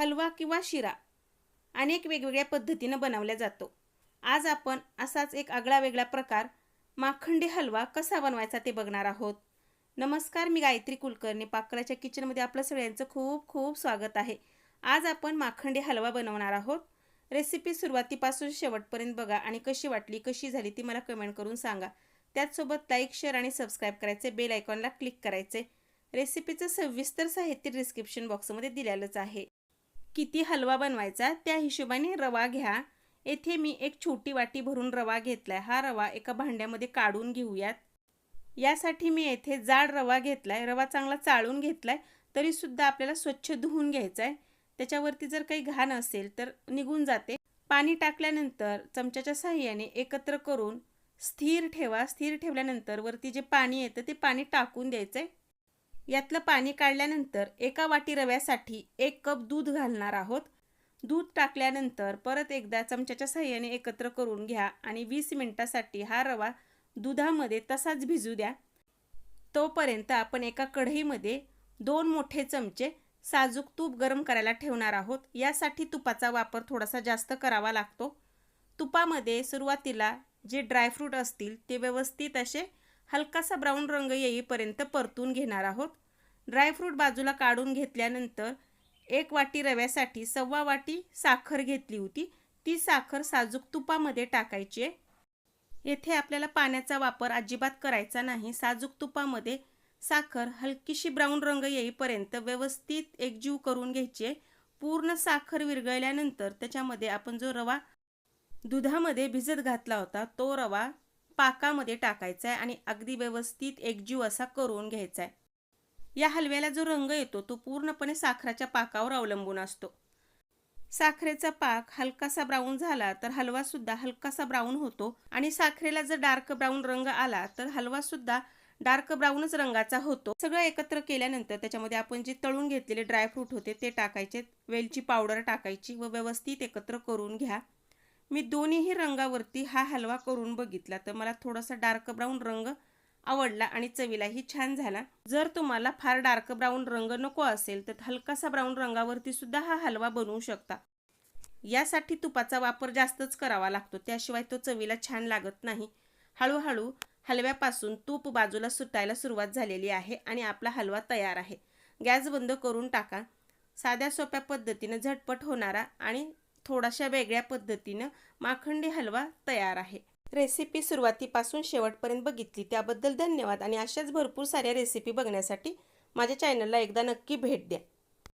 हलवा किंवा शिरा अनेक वेगवेगळ्या पद्धतीनं बनवला जातो. आज आपण असाच एक आगळा वेगळा प्रकार माखंडी हलवा कसा बनवायचा ते बघणार आहोत. नमस्कार मी गायत्री कुलकर्णी. पाकळ्याच्या किचनमध्ये आपलं सगळ्यांचं खूप खूप स्वागत आहे. आज आपण माखंडी हलवा बनवणार आहोत. रेसिपी सुरुवातीपासून शेवटपर्यंत बघा आणि कशी वाटली कशी झाली ती मला कमेंट करून सांगा. त्याचसोबत लाईक शेअर आणि सबस्क्राईब करायचे बेल आयकॉनला क्लिक करायचे. रेसिपीचं सविस्तर साहित्य डिस्क्रिप्शन बॉक्समध्ये दिलेलंच आहे. किती हलवा बनवायचा त्या हिशोबाने रवा घ्या. येथे मी एक छोटी वाटी भरून रवा घेतलाय. हा रवा एका भांड्यामध्ये काढून घेऊयात. यासाठी मी येथे जाड रवा घेतलाय. रवा चांगला चाळून घेतलाय तरी सुद्धा आपल्याला स्वच्छ धुवून घ्यायचा आहे त्याच्यावरती जर काही घाण असेल तर निघून जाते. पाणी टाकल्यानंतर चमच्याच्या साह्याने एकत्र करून स्थिर ठेवा. स्थिर ठेवल्यानंतर वरती जे पाणी येतं ते पाणी टाकून द्यायचंय. यातलं पाणी काढल्यानंतर एका वाटी रव्यासाठी एक कप दूध घालणार आहोत. दूध टाकल्यानंतर परत एकदा चमच्याच्या सहाय्याने एकत्र करून घ्या आणि वीस मिनिटासाठी हा रवा दुधामध्ये तसाच भिजू द्या. तोपर्यंत आपण एका कढईमध्ये दोन मोठे चमचे साजूक तूप गरम करायला ठेवणार आहोत. यासाठी तुपाचा वापर थोडासा जास्त करावा लागतो. तुपामध्ये सुरुवातीला जे ड्रायफ्रूट असतील ते व्यवस्थित असे हलकासा ब्राऊन रंग येईपर्यंत परतून घेणार आहोत. ड्रायफ्रूट बाजूला काढून घेतल्यानंतर एक वाटी रव्यासाठी सव्वा वाटी साखर घेतली होती. ती साखर साजूक तुपामध्ये टाकायची आहे. येथे आपल्याला पाण्याचा वापर अजिबात करायचा नाही. साजूक तुपामध्ये साखर हलकीशी ब्राऊन रंग येईपर्यंत व्यवस्थित एकजीव करून घ्यायची पूर्ण साखर विरघळल्यानंतर त्याच्यामध्ये आपण जो रवा दुधामध्ये भिजत घातला होता तो रवा पाकामध्ये टाकायचा आहे आणि अगदी व्यवस्थित एकजीव असा करून घ्यायचा आहे या हलव्याला जो रंग येतो तो पूर्णपणे साखराच्या पाकावर अवलंबून असतो. साखरेचा पाक हलकासा ब्राऊन झाला तर हलवा सुद्धा हलकासा ब्राऊन होतो आणि साखरेला जर डार्क ब्राऊन रंग आला तर हलवा सुद्धा डार्क ब्राऊनच रंगाचा होतो. सगळं एकत्र केल्यानंतर त्याच्यामध्ये आपण जे तळून घेतलेले ड्रायफ्रूट होते ते टाकायचे. वेलची पावडर टाकायची व व्यवस्थित एकत्र करून घ्या. मी दोन्हीही रंगावरती हा हलवा करून बघितला. तर मला थोडासा डार्क ब्राऊन रंग आवडला आणि चवीलाही छान झाला. जर तुम्हाला फार डार्क ब्राऊन रंग नको असेल तर हलकासा ब्राऊन रंगावरती सुद्धा हा हलवा बनवू शकता. यासाठी तुपाचा वापर जास्तच करावा लागतो. त्याशिवाय तो चवीला छान लागत नाही. हळूहळू हलव्यापासून तूप बाजूला सुटायला सुरुवात झालेली आहे आणि आपला हलवा तयार आहे. गॅस बंद करून टाका. साध्या सोप्या पद्धतीनं झटपट होणारा आणि थोडाशा वेगळ्या पद्धतीनं माखंडी हलवा तयार आहे. रेसिपी सुरुवातीपासून शेवटपर्यंत बघितली त्याबद्दल धन्यवाद. आणि अशाच भरपूर साऱ्या रेसिपी बघण्यासाठी माझ्या चॅनलला एकदा नक्की भेट द्या.